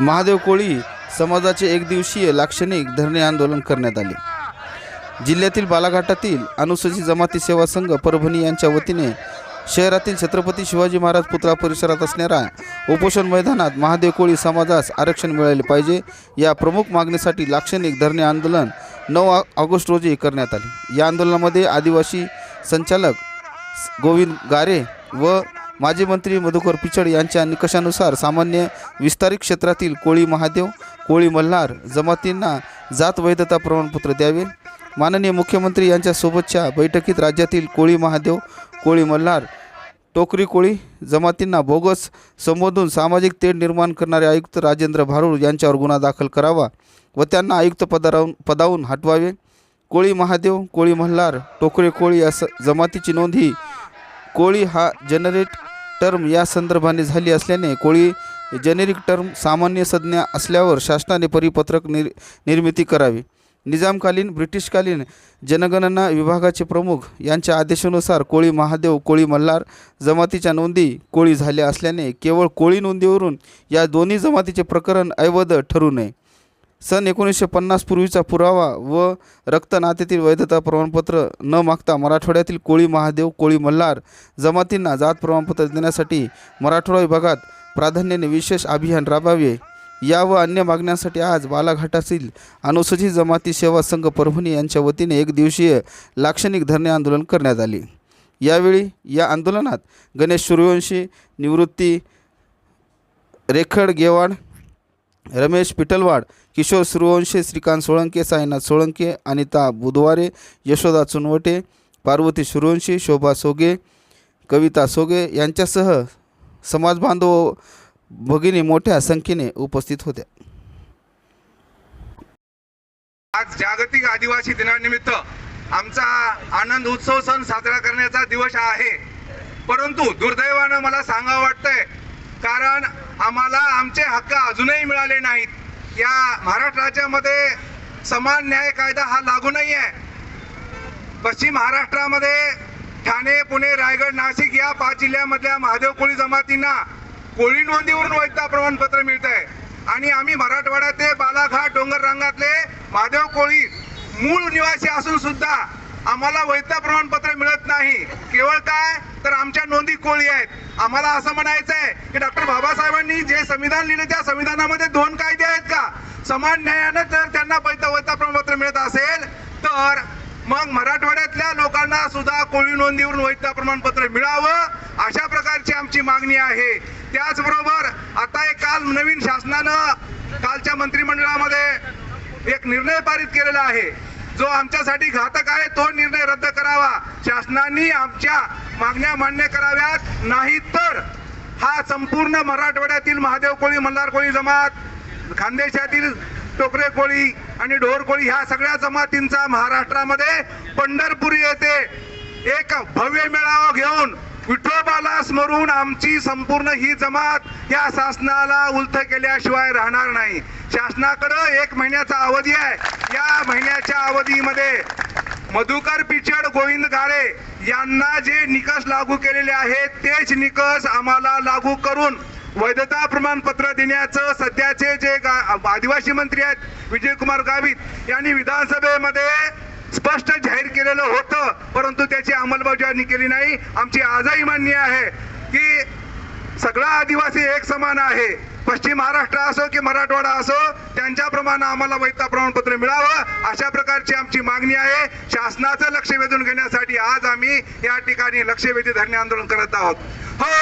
महादेव कोळी समाजाचे एक दिवसीय लाक्षणिक धरणे आंदोलन करण्यात आले. जिल्ह्यातील बालाघाटातील अनुसूचित जमाती सेवा संघ परभणी यांच्या वतीने शहरातील छत्रपती शिवाजी महाराज पुतळा परिसरात असणाऱ्या उपोषण मैदानात महादेव कोळी समाजास आरक्षण मिळाले पाहिजे या प्रमुख मागणीसाठी लाक्षणिक धरणे आंदोलन नऊ ऑगस्ट रोजी करण्यात आले. या आंदोलनामध्ये आदिवासी संचालक गोविंद गारे व माजी मंत्री मधुकर पिचड यांच्या निकषानुसार सामान्य विस्तारित क्षेत्रातील कोळी महादेव कोळी मल्हार जमातींना जात वैधता प्रमाणपत्र द्यावे. माननीय मुख्यमंत्री यांच्यासोबतच्या बैठकीत राज्यातील कोळी महादेव कोळी मल्हार टोकरी कोळी जमातींना बोगस संबोधून सामाजिक तेढ निर्माण करणारे आयुक्त राजेंद्र भारूड यांच्यावर गुन्हा दाखल करावा व त्यांना आयुक्त पदाराहून पदावून हटवावे. कोळी महादेव कोळी मल्हार टोकरे कोळी असं जमातीची नोंद ही कोळी हा जनरेट टर्म या संदर्भाने झाली असल्याने कोळी जेनेरिक टर्म सामान्य संज्ञा असल्यावर शासनाने परिपत्रक निर् निर्मिती करावी. निजामकालीन ब्रिटिशकालीन जनगणना विभागाचे प्रमुख यांच्या आदेशानुसार कोळी महादेव कोळी मल्हार जमातीच्या नोंदी कोळी झाल्या असल्याने केवळ कोळी नोंदीवरून या दोन्ही जमातीचे प्रकरण अवैध ठरू नये. सन एकोणीसशे पन्नास पूर्वीचा पुरावा व रक्तनात्यातील वैधता प्रमाणपत्र न मागता मराठवाड्यातील कोळी महादेव कोळी मल्हार जमातींना जात प्रमाणपत्र देण्यासाठी मराठवाडा विभागात प्राधान्याने विशेष अभियान राबवावे. या व अन्य मागण्यांसाठी आज बालाघाटातील अनुसूचित जमाती सेवा संघ परभणी यांच्या वतीने एक दिवसीय लाक्षणिक धरणे आंदोलन करण्यात आले. यावेळी या आंदोलनात गणेश सूर्यवंशी निवृत्ती रेखड गेवाड रमेश पिटलवाड किशोर सूर्यवंशी श्रीकांत सोळंके साईनाथ सोळंके अनिता बुधवारे यशोदा चुनवटे पार्वती सूर्यवंशी शोभा सोगे कविता सोगे यांच्यासह समाजबांधव भगिनी मोठ्या संख्येने उपस्थित होत्या. आज जागतिक आदिवासी दिनानिमित्त आमचा आनंद उत्सव सण साजरा करण्याचा दिवस आहे. परंतु दुर्दैवानं मला सांगावं वाटतंय कारण आम्हाला आमचे हक्क अजूनही मिळाले नाहीत. या महाराष्ट्र राज्यामध्ये समान न्याय कायदा हा लागू नाही आहे पश्चिम महाराष्ट्रामध्ये ठाणे पुणे रायगड नाशिक या पाच जिल्ह्यामधल्या महादेव कोळी जमातींना कोळी नोंदीवरून वैधता प्रमाणपत्र मिळत आहे आणि आम्ही मराठवाड्यातले बालाघाट डोंगर रांगातले महादेव कोळी मूळ निवासी असून सुद्धा आम्हाला वैधता प्रमाणपत्र मिळत नाही. केवळ काय? तर आमच्या नोंदी कोळी आहेत. आम्हाला असं म्हणायचं आहे की डॉक्टर बाबासाहेबांनी जे संविधान लिहिलं त्या संविधानामध्ये दोन कायदे आहेत का? समान न्यायानं जर त्यांना वैध वैधता प्रमाणपत्र मिळत असेल तर मग मराठवाड्यातल्या लोकांना सुद्धा कोळी नोंदीवरून वैधता प्रमाणपत्र मिळावं अशा प्रकारची आमची मागणी आहे. त्याचबरोबर आता एक काल नवीन शासनानं कालच्या मंत्रिमंडळामध्ये एक निर्णय पारित केलेला आहे. जो आमच्यासाठी घातक आहे तो निर्णय रद्द करावा. शासनाने आमच्या मागण्या मान्य कराव्यात. नाही तर हा संपूर्ण मराठवाड्यातील महादेव कोळी मल्हार कोळी जमात खानदेशातील टोकरे कोळी आणि ढोर कोळी ह्या सगळ्या जमातींचा महाराष्ट्रामध्ये पंढरपुरी येथे एक भव्य मेळावा घेऊन विठोबाला स्मरून आमची संपूर्ण ही जमात या शासनाला उलथ केल्याशिवाय राहणार नाही. शासनाकडं एक महिन्याचा अवधी आहे. या महिन्याच्या अवधीमध्ये मधुकर पिचड गोविंद गारे यांना जे निकष लागू केलेले आहेत तेच निकष आम्हाला लागू करून वैधता प्रमाणपत्र देण्याचं सध्याचे जे गा- आदिवासी मंत्री आहेत विजयकुमार गावित यांनी विधानसभेमध्ये स्पष्ट जाहीर केलेलं होतं परंतु त्याची अंमलबजावणी केली नाही. आमची आजही मान्य आहे की सगळा आदिवासी एक समान आहे. पश्चिम महाराष्ट्र असो की मराठवाडा असो त्यांच्याप्रमाणे आम्हाला वैधता प्रमाणपत्र मिळावं अशा प्रकारची आमची मागणी आहे. शासनाचं लक्ष वेधून घेण्यासाठी आज आम्ही या ठिकाणी लक्षवेधी धरणे आंदोलन करत आहोत. हो